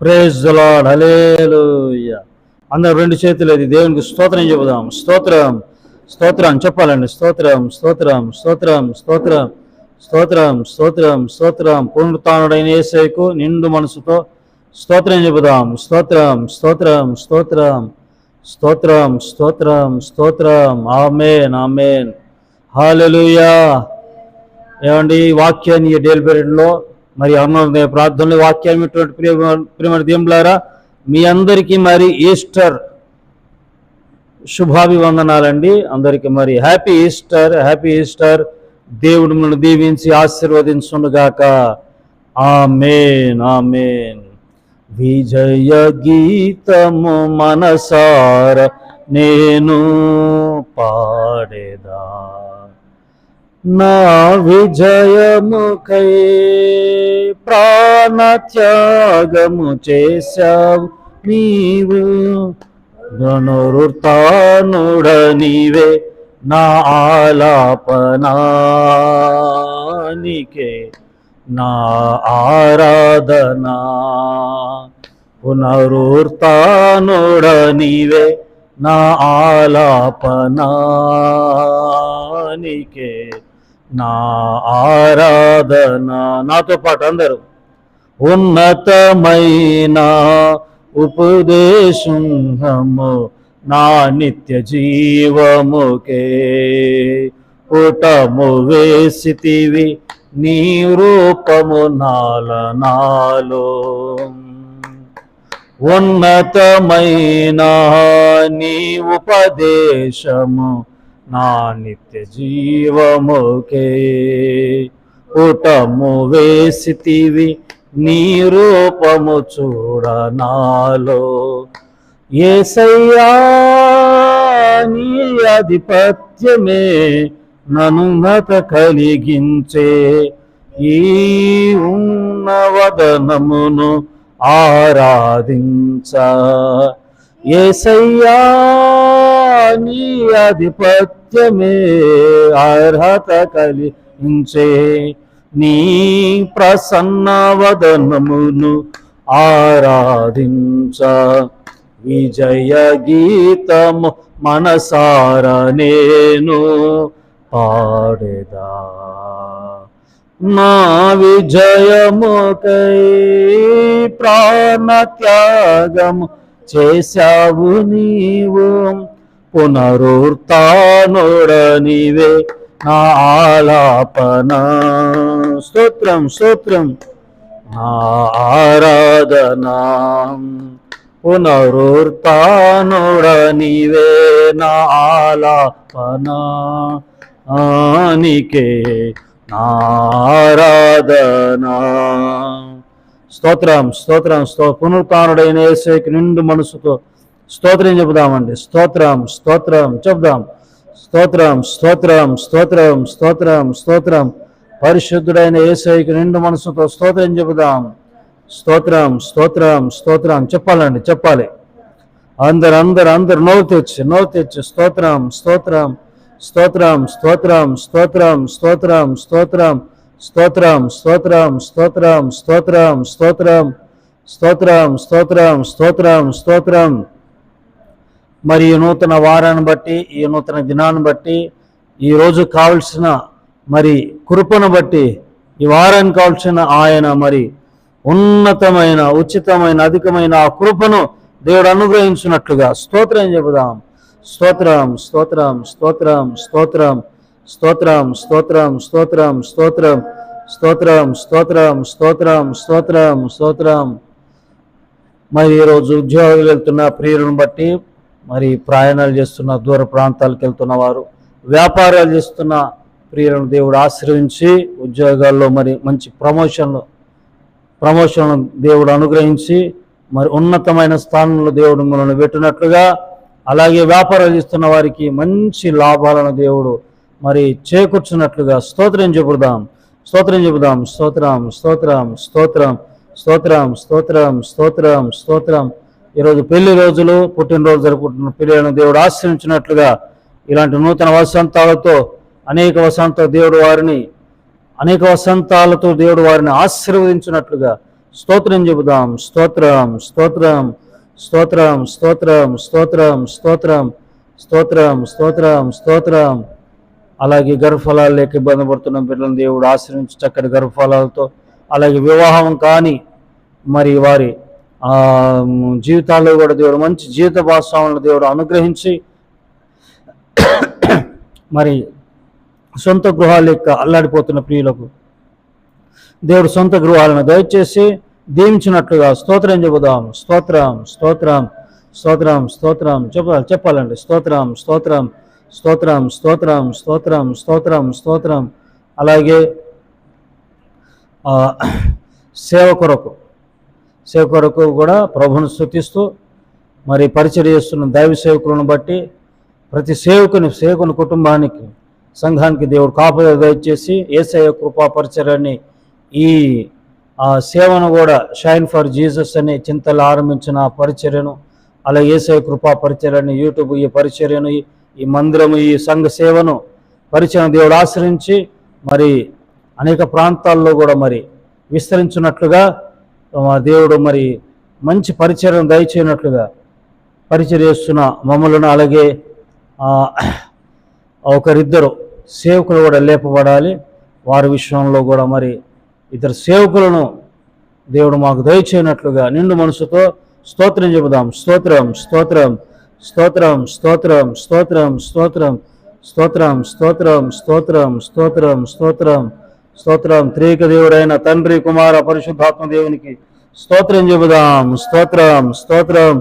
Praise lord hallelujah అందరూ రెండు చేతులు అది దేవునికి స్తోత్రం చెబుదాం. స్తోత్రం స్తోత్రం చెప్పాలండి. స్తోత్రం స్తోత్రం స్తోత్రం స్తోత్రం స్తోత్రం స్తోత్రం స్తోత్రం. పునరుత్డైన ఏసైకు నిండు మనసుతో స్తోత్రం చెబుదాం. స్తోత్రం స్తోత్రం స్తోత్రం స్తోత్రం స్తోత్రం స్తోత్రం. Amen amen. హాలెలుయా ఏమండి? వాక్యాన్ని ఈ మరి అరుణోదయ ప్రార్థనలు వాక్యాన్ని ఇటువంటి ప్రియ ప్రియమైన దేవులారా మీ అందరికీ మరి ఈస్టర్ శుభాభివందనాలండి. అందరికీ మరి హ్యాపీ ఈస్టర్ హ్యాపీ ఈస్టర్. దేవుడు మిమ్మల్ని దీవించి ఆశీర్వదించుగాక ఆమెన్ ఆమెన్. విజయ గీతము మనసార నేను పాడేదా. నా విజయముకై ప్రాణత్యాగము చేశావు నీవు. గనురుతానుడ నా ఆలాపనానికే నా ఆరాధనా. పునరుతానుడనివే నా ఆలాపనానికే. నా ఆరాధన నాతో పాటు అందరూ. ఉన్నతమైన ఉపదేశము నా నిత్య జీవముకే. పుటము వేసితివి నీ రూపము నాల నాలో. ఉన్నతమైన నీ ఉపదేశము నా నిత్య జీవముకే. పుటము వేసితివి నీ రూపము చూడనాలో. ఏసయ్యా నీ ఆధిపత్యమే ననుమత కలిగించే. ఈ ఉన్నవదనమును ఆరాధించ. ఏసయ్యా నీ ఆధిపత్యమే అర్హత కలిగించే నీ ప్రసన్న వదనమును ఆరాధించ. విజయ గీతము మనసార నేను పాడేదా. నా విజయముకై ప్రాణత్యాగము చేశావు నీవు. పునరుతానుడనివే నా ఆలాపన. స్తోత్రం స్తోత్రం. నా ఆరాధనా. పునరుతానుడనివే నా ఆలాపన. ఆనికే నారాధనా స్తోత్రం స్తోత్రం స్తో పునరుత్డైన ఏసేకి నిండు మనసుతో స్తోత్రం చెబుదామండి స్తోత్రం స్తోత్రం చెబుదాం స్తోత్రం స్తోత్రం స్తోత్రం స్తోత్రం స్తోత్రం పరిశుద్ధుడైన ఏసైకి నిండు మనసుతో స్తోత్రం చెబుదాం స్తోత్రం స్తోత్రం స్తోత్రం చెప్పాలండి చెప్పాలి అందరు అందరు అందరు నవ్వు తెచ్చి నవ్వు తెచ్చి స్తోత్రం స్తోత్రం స్తోత్రం స్తోత్రం స్తోత్రం స్తోత్రం స్తోత్రం స్తోత్రం స్తోత్రం స్తోత్రం స్తోత్రం స్తోత్రం స్తోత్రం స్తోత్రం స్తోత్రం స్తోత్రం మరి ఈ నూతన వారాన్ని బట్టి ఈ నూతన దినాన్ని బట్టి ఈరోజు కావలసిన మరి కృపను బట్టి ఈ వారానికి కావలసిన ఆయన మరి ఉన్నతమైన ఉచితమైన అధికమైన ఆ కృపను దేవుడు అనుగ్రహించినట్లుగా స్తోత్రం చెబుదాం స్తోత్రం స్తోత్రం స్తోత్రం స్తోత్రం స్తోత్రం స్తోత్రం స్తోత్రం స్తోత్రం స్తోత్రం స్తోత్రం స్తోత్రం స్తోత్రం స్తోత్రం మరి ఈరోజు ఉద్యోగాలు వెళ్తున్న ప్రియులను బట్టి మరి ప్రయాణాలు చేస్తున్న దూర ప్రాంతాలకు వెళ్తున్న వారు వ్యాపారాలు చేస్తున్న ప్రియులను దేవుడు ఆశ్రయించి ఉద్యోగాల్లో మరి మంచి ప్రమోషన్లు ప్రమోషన్ దేవుడు అనుగ్రహించి మరి ఉన్నతమైన స్థానంలో దేవుడు మనల్ని పెట్టినట్లుగా అలాగే వ్యాపారాలు చేస్తున్న వారికి మంచి లాభాలను దేవుడు మరి చేకూర్చున్నట్లుగా స్తోత్రం చెబుదాం. స్తోత్రం చెబుదాం. స్తోత్రం స్తోత్రం స్తోత్రం స్తోత్రం స్తోత్రం స్తోత్రం స్తోత్రం. ఈరోజు పెళ్ళి రోజులు పుట్టినరోజు జరుపుకుంటున్న పిల్లలను దేవుడు ఆశ్రయించినట్లుగా ఇలాంటి నూతన వసంతాలతో అనేక వసంత దేవుడు వారిని అనేక వసంతాలతో దేవుడు వారిని ఆశీర్వదించినట్లుగా స్తోత్రం చెబుదాం. స్తోత్రం స్తోత్రం స్తోత్రం స్తోత్రం స్తోత్రం స్తోత్రం స్తోత్రం స్తోత్రం స్తోత్రం. అలాగే గర్భఫలాలు లేక ఇబ్బంది పడుతున్న బిడ్డలను దేవుడు ఆశ్రయించి చక్కటి గర్భఫలాలతో అలాగే వివాహం కాని మరి వారి జీవితాల్లో కూడా దేవుడు మంచి జీవిత భాగస్వాములను దేవుడు అనుగ్రహించి మరి సొంత గృహాల యొక్క అల్లాడిపోతున్న ప్రియులకు దేవుడు సొంత గృహాలను దయచేసి దీవించినట్లుగా స్తోత్రం చెబుదాం. స్తోత్రం స్తోత్రం స్తోత్రం స్తోత్రం. చెప్పాలి చెప్పాలండి. స్తోత్రం స్తోత్రం స్తోత్రం స్తోత్రం స్తోత్రం స్తోత్రం స్తోత్రం. అలాగే సేవ కొరకు సేవ కొరకు కూడా ప్రభును స్థుతిస్తూ మరి పరిచయం చేస్తున్న దైవ సేవకులను బట్టి ప్రతి సేవకుని సేవకుని కుటుంబానికి సంఘానికి దేవుడు కాపుదల దయచేసి ఏసయ కృపా పరిచయాన్ని ఈ ఆ సేవను కూడా షైన్ ఫర్ జీసస్ అనే చింతలు ఆరంభించిన పరిచర్యను అలా ఏసయ కృపా పరిచర్యని యూట్యూబ్ ఈ పరిచర్యను ఈ- మందిరము ఈ సంఘ సేవను పరిచయం దేవుడు ఆశ్రయించి మరి అనేక ప్రాంతాల్లో కూడా మరి విస్తరించినట్లుగా దేవుడు మరి మంచి పరిచయం దయచేయనట్లుగా పరిచయం చేస్తున్న మమ్మలను అలాగే ఒకరిద్దరు సేవకులు కూడా లేపబడాలి వారి విషయంలో కూడా మరి ఇద్దరు సేవకులను దేవుడు మాకు దయచేయనట్లుగా నిండు మనసుతో స్తోత్రం చెబుదాం స్తోత్రం స్తోత్రం స్తోత్రం స్తోత్రం స్తోత్రం స్తోత్రం స్తోత్రం స్తోత్రం స్తోత్రం స్తోత్రం స్తోత్రం స్తోత్రం. త్రేక దేవుడైన తండ్రి కుమార పరిశుద్ధాత్మ దేవునికి స్తోత్రం చెబుదాం. స్తోత్రం స్తోత్రం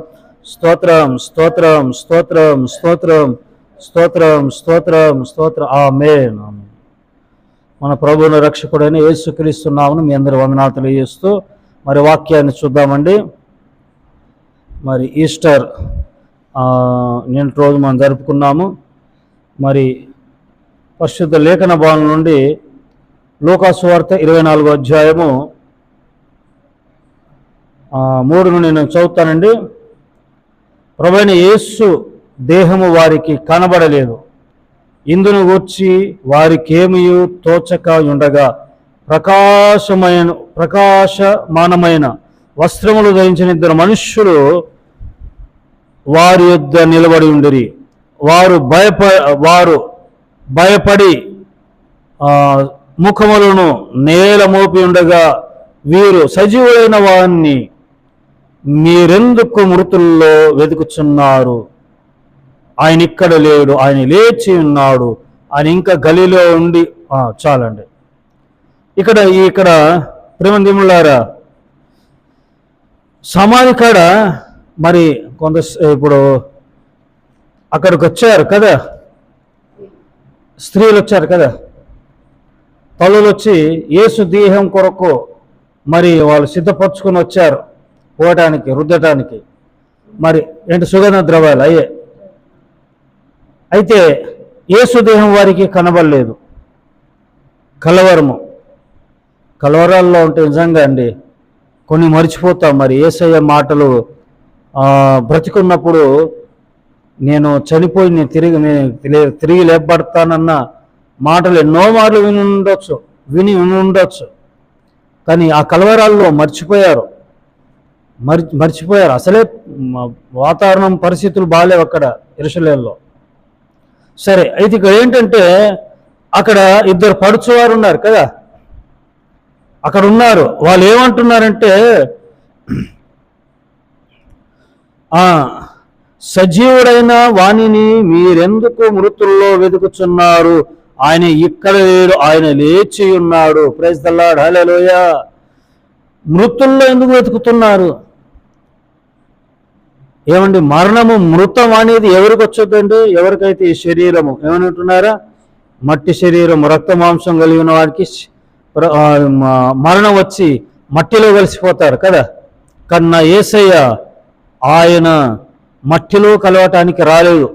స్తోత్రం స్తోత్రం స్తోత్రం స్తోత్రం స్తోత్రం స్తోత్రం స్తోత్రం. ఆ ఆమేన్. మన ప్రభువుని రక్షకుడైన యేసుక్రీస్తు మీ అందరి వందనాలు తెలియజేస్తూ మరి వాక్యాన్ని చూద్దామండి. మరి ఈస్టర్ నిన్న రోజు మనం జరుపుకున్నాము. మరి పరిశుద్ధ లేఖన భావన నుండి లోకాసువార్త ఇరవై నాలుగో అధ్యాయము. మూడును మూడు నుండి నేను చదువుతానండి. ప్రభైన యేస్సు దేహము వారికి కనబడలేదు. ఇందును గూర్చి వారికేమీ తోచక ఉండగా ప్రకాశమైన ప్రకాశమానమైన వస్త్రములు ధరించిన ఇద్దరు మనుష్యులు వారి యొద్ద నిలబడి ఉండిరి. వారు భయప వారు భయపడి ముఖములను నేల మోపి ఉండగా వీరు సజీవులైన వారిని మీరెందుకు మృతుల్లో వెతుకుచున్నారు? ఆయన ఇక్కడ లేడు ఆయన లేచి ఉన్నాడు ఆయన ఇంకా గలిలో ఉండి చాలండి. ఇక్కడ ఇక్కడ ప్రేమందిములారా సమాధి కాడ మరి కొంత ఇప్పుడు అక్కడికి వచ్చారు కదా? స్త్రీలు వచ్చారు కదా? తల్లులు వచ్చి యేసు దేహం కొరకు మరి వాళ్ళు సిద్ధపరచుకొని వచ్చారు పోవటానికి రుద్దటానికి. మరి ఏంటి సుగంధ ద్రవ్యాలు అయ్యే. అయితే యేసు దేహం వారికి కనబడలేదు. కలవరము. కలవరాల్లో ఉంటే నిజంగా అండి కొన్ని మర్చిపోతాం. మరి ఏసయ్య మాటలు బ్రతికున్నప్పుడు నేను చనిపోయి నేను తిరిగి నేను తిరిగి లేపబడతానన్న మాటలు ఎన్నో మార్లు విని ఉండొచ్చు విని విని ఉండొచ్చు. కానీ ఆ కలవరాల్లో మర్చిపోయారు. మరి మర్చిపోయారు. అసలే వాతావరణం పరిస్థితులు బాగాలేవు అక్కడ ఇరుషలేల్లో సరే అయితే ఇక్కడ ఏంటంటే అక్కడ ఇద్దరు పడుచువారు ఉన్నారు కదా. అక్కడ ఉన్నారు. వాళ్ళు ఏమంటున్నారంటే సజీవుడైన వాణిని మీరెందుకు మృతుల్లో వెతుకుచున్నారు? ఆయన ఇక్కడ లేడు ఆయన లేచి ఉన్నాడు. ప్రైజ్ దల్లాడు హలోయ మృతుల్లో ఎందుకు వెతుకుతున్నారు? ఏమండి మరణము మృతం అనేది ఎవరికి వచ్చొద్దండి? ఎవరికైతే ఈ శరీరము? ఏమనుంటున్నారా మట్టి శరీరం రక్త మాంసం కలిగిన వారికి మరణం వచ్చి మట్టిలో కలిసిపోతారు కదా? కన్నా ఏసయ్య ఆయన మట్టిలో కలవటానికి రాలేదు.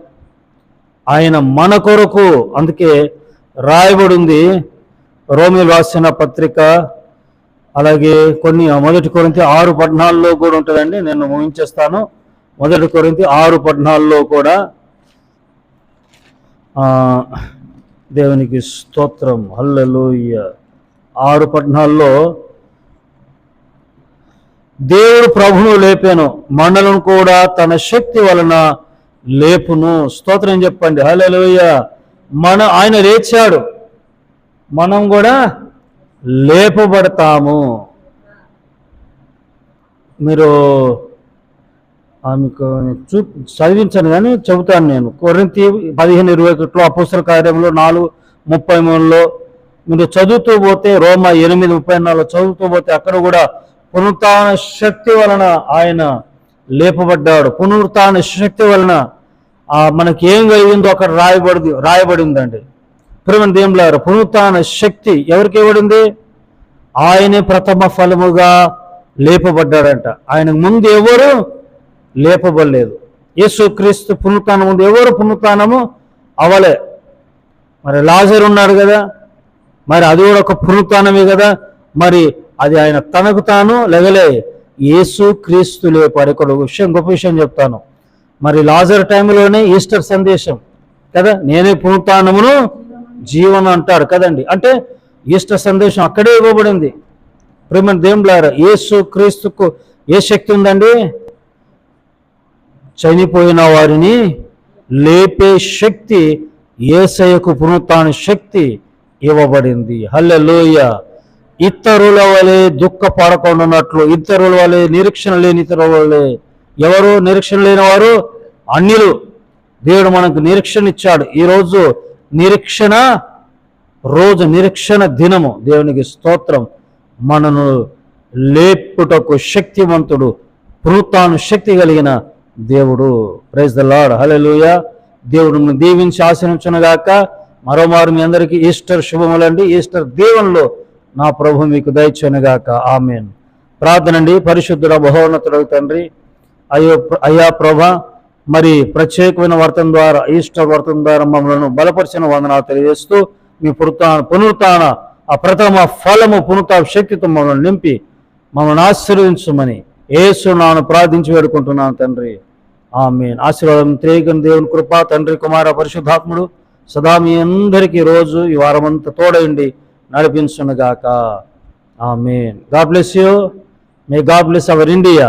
ఆయన మన కొరకు అందుకే రాయబడి ఉంది రోమిల్ రాసిన పత్రిక అలాగే కొన్ని మొదటి కొరింతి ఆరు పట్టణాల్లో కూడా ఉంటుందండి. నేను ముగించేస్తాను. మొదటి కొరింతి ఆరు పట్టణాల్లో కూడా దేవునికి స్తోత్రం. హల్లలోయ. ఆరు పట్టణాల్లో దేవుడు ప్రభును లేపాను. మండలను కూడా తన శక్తి వలన లేపును. స్తోత్రం చెప్పండి. హల్లెలూయ. మన ఆయన లేచాడు. మనం కూడా లేపబడతాము. మీరు ఆమెకు చూ చదివించను కానీ చెబుతాను నేను. కొరింతి పదిహేను ఇరవై ఒకటిలో అపుస్తల కార్యంలో నాలుగు ముప్పై మూడులో మీరు చదువుతూ పోతే రోమ ఎనిమిది ముప్పై నాలుగు చదువుతూ పోతే అక్కడ కూడా పునరుత్న శక్తి వలన ఆయన లేపబడ్డాడు. పునరుత్న శక్తి వలన మనకి ఏం కలిగిందో అక్కడ రాయబడి రాయబడిందండి. ప్రేమ దేవులారు పునరుత్న శక్తి ఎవరికి ఇవ్వడింది ఆయనే ప్రథమ ఫలముగా లేపబడ్డాడంట. ఆయనకు ముందు ఎవరు లేపబడలేదు. యేసుక్రీస్తు పునరుత్నం ముందు ఎవరు పునరుత్నము అవలే మరి లాజర్ ఉన్నాడు కదా. మరి అది కూడా ఒక పునరుత్నమే కదా. మరి అది ఆయన తనకు తాను లెగలే యేసు క్రీస్తు లేపారు ఇక్కడ విషయం గొప్ప విషయం చెప్తాను. మరి లాజర్ టైంలోనే ఈస్టర్ సందేశం కదా? నేనే పునరుత్నమును జీవనం అంటాడు కదండి? అంటే ఈస్టర్ సందేశం అక్కడే ఇవ్వబడింది. ప్రేమ దేవులారా యేసు క్రీస్తుకు ఏ శక్తి ఉందండి? చనిపోయిన వారిని లేపే శక్తి ఏసయకు పునరుత్న శక్తి ఇవ్వబడింది. హల్లెలోయ! ఇతరుల వలె దుఃఖపడకుండా ఉన్నట్లు ఇతరుల వలె నిరీక్షణ లేని ఇతరుల వలె ఎవరు నిరీక్షణ లేని వారు అన్యులు. దేవుడు మనకు నిరీక్షణ ఇచ్చాడు. ఈరోజు నిరీక్షణ రోజు నిరీక్షణ దినము. దేవునికి స్తోత్రం. మనను లేపుటకు శక్తివంతుడు పునరుత్న శక్తి కలిగిన దేవుడు. ప్రైజ్ ద లార్డ్ హలెలుయ దేవుడు దీవించి ఆశ్రయించునగాక మరోమారు మీ అందరికీ ఈస్టర్ శుభములండి ఈస్టర్ దేవునిలో నా ప్రభు మీకు దయచేనుగాక ఆమెన్ ప్రార్థనండి. పరిశుద్ధుడ బహోన్నతుడు తండ్రి అయ్యో అయ్యా ప్రభ మరి ప్రత్యేకమైన వర్తం ద్వారా ఈస్టర్ వర్తం ద్వారా మమ్మల్ని బలపరిచిన వందనాలు తెలియజేస్తూ మీ పునరుత్న పునరుత్న ఆ ప్రథమ ఫలము పునరుత శక్తితో మమ్మల్ని నింపి మమ్మల్ని ఆశీర్వదించమని ఏసు నాను ప్రార్థించి వేడుకుంటున్నాను తండ్రి. ఆమె ఆశీర్వాదం త్రేగన్ దేవుని కృప తండ్రి కుమార పరిశుద్ధాత్ముడు సదా మీ అందరికీ రోజు ఈ వారమంతా తోడయండి నడిపించునుగాక. ఆమె God bless you. May God bless our India.